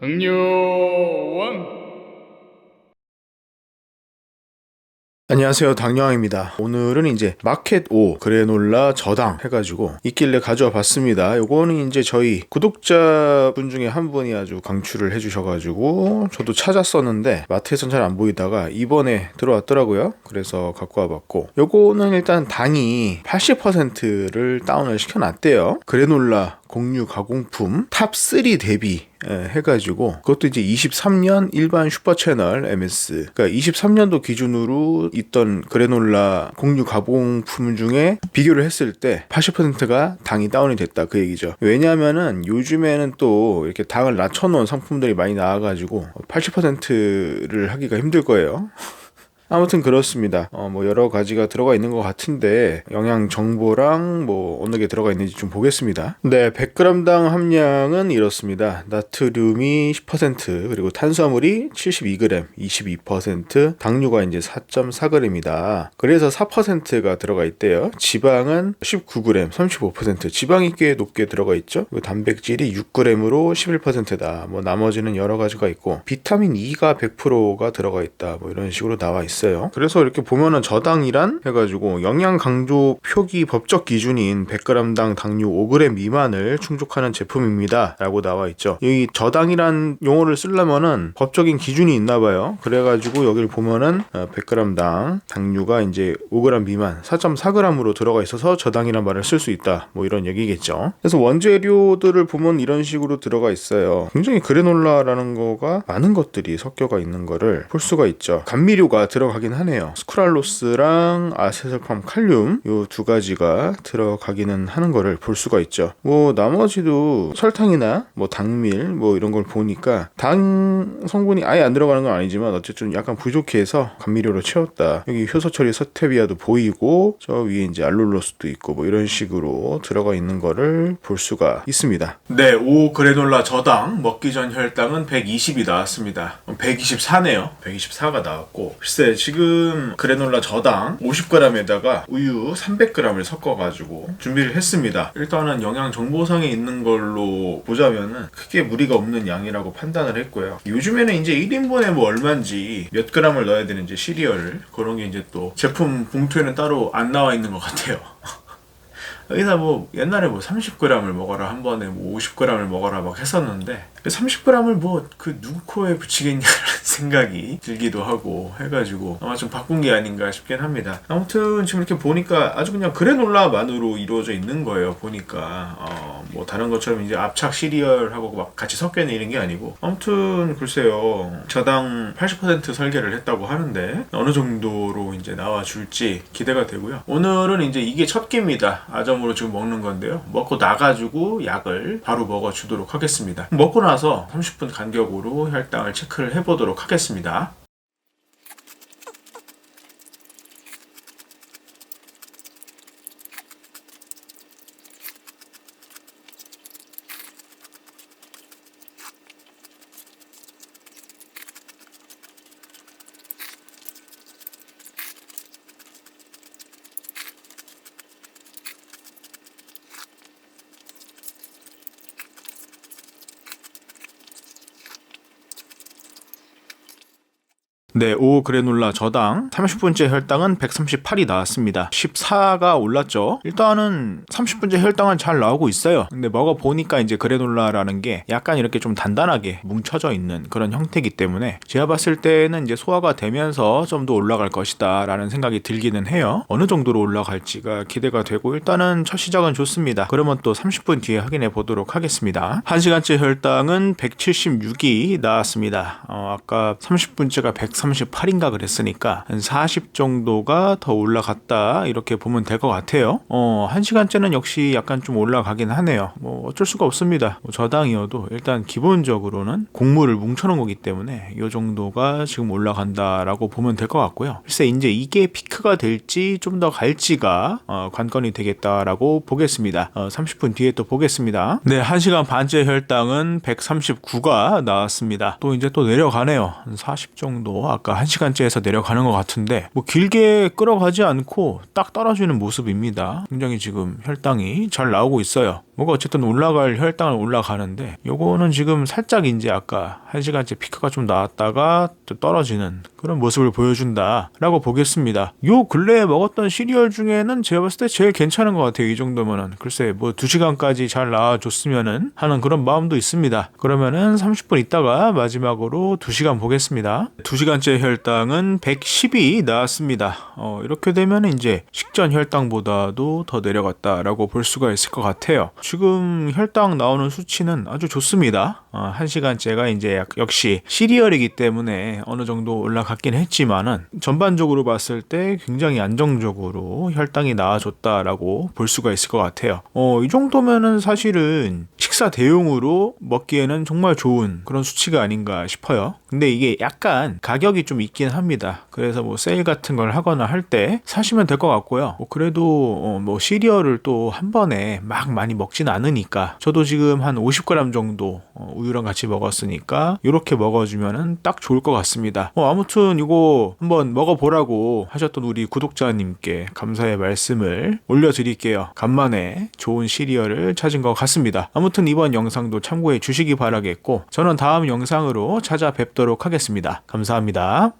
흥룡원. 안녕하세요. 당영입니다. 오늘은 이제 마켓 5 그래놀라 저당 해가지고 있길래 가져와 봤습니다. 요거는 이제 저희 구독자분 중에 한 분이 아주 강추를 해주셔가지고 저도 찾았었는데 마트에선 잘 안 보이다가 이번에 들어왔더라고요. 그래서 갖고 와봤고. 요거는 일단 당이 80%를 다운을 시켜놨대요. 그래놀라 공유 가공품 탑3 대비 예, 해가지고 그것도 이제 23년 일반 슈퍼 채널 MS 그러니까 23년도 기준으로 있던 그래놀라 공유 가공품 중에 비교를 했을 때 80%가 당이 다운이 됐다. 그 얘기죠. 왜냐하면은 요즘에는 또 이렇게 당을 낮춰놓은 상품들이 많이 나와가지고 80%를 하기가 힘들 거예요 아무튼 그렇습니다. 어, 뭐 여러 가지가 들어가 있는 것 같은데 영양 정보랑 뭐 어느 게 들어가 있는지 좀 보겠습니다. 네, 100g당 함량은 이렇습니다. 나트륨이 10% 그리고 탄수화물이 72g, 22%, 당류가 이제 4.4g이다. 그래서 4%가 들어가 있대요. 지방은 19g, 35%. 지방이 꽤 높게 들어가 있죠. 그리고 단백질이 6g으로 11%다. 뭐 나머지는 여러 가지가 있고 비타민 E가 100%가 들어가 있다. 뭐 이런 식으로 나와 있어요. 있어요. 그래서 이렇게 보면은 저당이란 해가지고 영양 강조 표기 법적 기준인 100g당 당류 5g 미만을 충족하는 제품입니다. 라고 나와 있죠. 이 저당이란 용어를 쓰려면은 법적인 기준이 있나 봐요. 그래가지고 여기를 보면은 100g당 당류가 이제 5g 미만 4.4g으로 들어가 있어서 저당이란 말을 쓸 수 있다. 뭐 이런 얘기겠죠. 그래서 원재료들을 보면 이런 식으로 들어가 있어요. 굉장히 그래놀라라는 거가 많은 것들이 섞여가 있는 거를 볼 수가 있죠. 감미료가 들어가 긴 하네요. 스크랄로스랑 아세솔팜 칼륨 요 두 가지가 들어가기는 하는 거를 볼 수가 있죠. 뭐 나머지도 설탕이나 뭐 당밀 뭐 이런 걸 보니까 당 성분이 아예 안 들어가는 건 아니지만 어쨌든 약간 부족해서 감미료로 채웠다. 여기 효소 처리 서테비아도 보이고 저 위에 이제 알룰로스도 있고 뭐 이런 식으로 들어가 있는 거를 볼 수가 있습니다. 네, 오 그래놀라 저당 먹기 전 혈당은 120이 나왔습니다. 124네요. 124가 나왔고 글쎄 지금 그래놀라 저당 50g에다가 우유 300g을 섞어가지고 준비를 했습니다. 일단은 영양 정보상에 있는 걸로 보자면은 크게 무리가 없는 양이라고 판단을 했고요. 요즘에는 이제 1인분에 뭐 얼마인지 몇 g을 넣어야 되는지 시리얼 그런 게 이제 또 제품 봉투에는 따로 안 나와 있는 것 같아요. 여기다 뭐 옛날에 뭐 30g을 먹어라 한 번에 뭐 50g을 먹어라 막 했었는데 30g을 뭐 그 누구 코에 붙이겠냐라는 생각이 들기도 하고 해가지고 아마 좀 바꾼 게 아닌가 싶긴 합니다. 아무튼 지금 이렇게 보니까 아주 그냥 그래놀라만으로 이루어져 있는 거예요. 보니까 어, 뭐 다른 것처럼 이제 압착 시리얼하고 막 같이 섞여 있는 게 아니고 아무튼 글쎄요 저당 80% 설계를 했다고 하는데 어느 정도로 이제 나와 줄지 기대가 되고요. 오늘은 이제 이게 첫 끼입니다. 아점으로 지금 먹는 건데요. 먹고 나가지고 약을 바로 먹어주도록 하겠습니다. 먹고 나서 30분 간격으로 혈당을 체크를 해보도록 하겠습니다. 네, 오 그래놀라 저당 30분째 혈당은 138이 나왔습니다. 14가 올랐죠. 일단은 30분째 혈당은 잘 나오고 있어요. 근데 먹어 보니까 이제 그래놀라라는 게 약간 이렇게 좀 단단하게 뭉쳐져 있는 그런 형태이기 때문에 제가 봤을 때는 이제 소화가 되면서 좀 더 올라갈 것이다라는 생각이 들기는 해요. 어느 정도로 올라갈지가 기대가 되고 일단은 첫 시작은 좋습니다. 그러면 또 30분 뒤에 확인해 보도록 하겠습니다. 1시간째 혈당은 176이 나왔습니다. 어, 아까 30분째가 1 138인가 그랬으니까 한 40 정도가 더 올라갔다 이렇게 보면 될 것 같아요. 어, 1시간째는 역시 약간 좀 올라가긴 하네요. 뭐 어쩔 수가 없습니다. 뭐 저당이어도 일단 기본적으로는 곡물을 뭉쳐놓은 거기 때문에 이 정도가 지금 올라간다라고 보면 될 것 같고요. 글쎄 이제 이게 피크가 될지 좀 더 갈지가 어, 관건이 되겠다라고 보겠습니다. 어, 30분 뒤에 또 보겠습니다. 네, 1시간 반째 혈당은 139가 나왔습니다. 또 이제 또 내려가네요. 한 40 정도 아까 1시간째에서 내려가는 것 같은데 뭐 길게 끌어가지 않고 딱 떨어지는 모습입니다. 굉장히 지금 혈당이 잘 나오고 있어요. 뭐가 어쨌든 올라갈 혈당은 올라가는데 요거는 지금 살짝 이제 아까 한 시간째 피크가 좀 나왔다가 또 떨어지는 그런 모습을 보여준다라고 보겠습니다. 요 근래에 먹었던 시리얼 중에는 제가 봤을 때 제일 괜찮은 것 같아요. 이 정도면은 글쎄 뭐 2시간까지 잘 나와줬으면은 하는 그런 마음도 있습니다. 그러면은 30분 있다가 마지막으로 2시간 보겠습니다. 2시간째 혈당은 110이 나왔습니다. 어, 이렇게 되면 이제 식전 혈당보다도 더 내려갔다라고 볼 수가 있을 것 같아요. 지금 혈당 나오는 수치는 아주 좋습니다. 어, 1시간째가 이제 약- 역시 시리얼이기 때문에 어느 정도 올라갔긴 했지만은 전반적으로 봤을 때 굉장히 안정적으로 혈당이 나아졌다라고 볼 수가 있을 것 같아요. 어, 이 정도면은 사실은 식사 대용으로 먹기에는 정말 좋은 그런 수치가 아닌가 싶어요. 근데 이게 약간 가격이 좀 있긴 합니다. 그래서 뭐 세일 같은 걸 하거나 할 때 사시면 될 것 같고요. 뭐 그래도 어, 뭐 시리얼을 또 한 번에 막 많이 먹진 않으니까 저도 지금 한 50g 정도 어, 우유랑 같이 먹었으니까 이렇게 먹어주면은 딱 좋을 것 같습니다. 어, 아무튼 이거 한번 먹어보라고 하셨던 우리 구독자님께 감사의 말씀을 올려드릴게요. 간만에 좋은 시리얼을 찾은 것 같습니다. 아무튼 이번 영상도 참고해 주시기 바라겠고 저는 다음 영상으로 찾아뵙도록 하겠습니다. 감사합니다.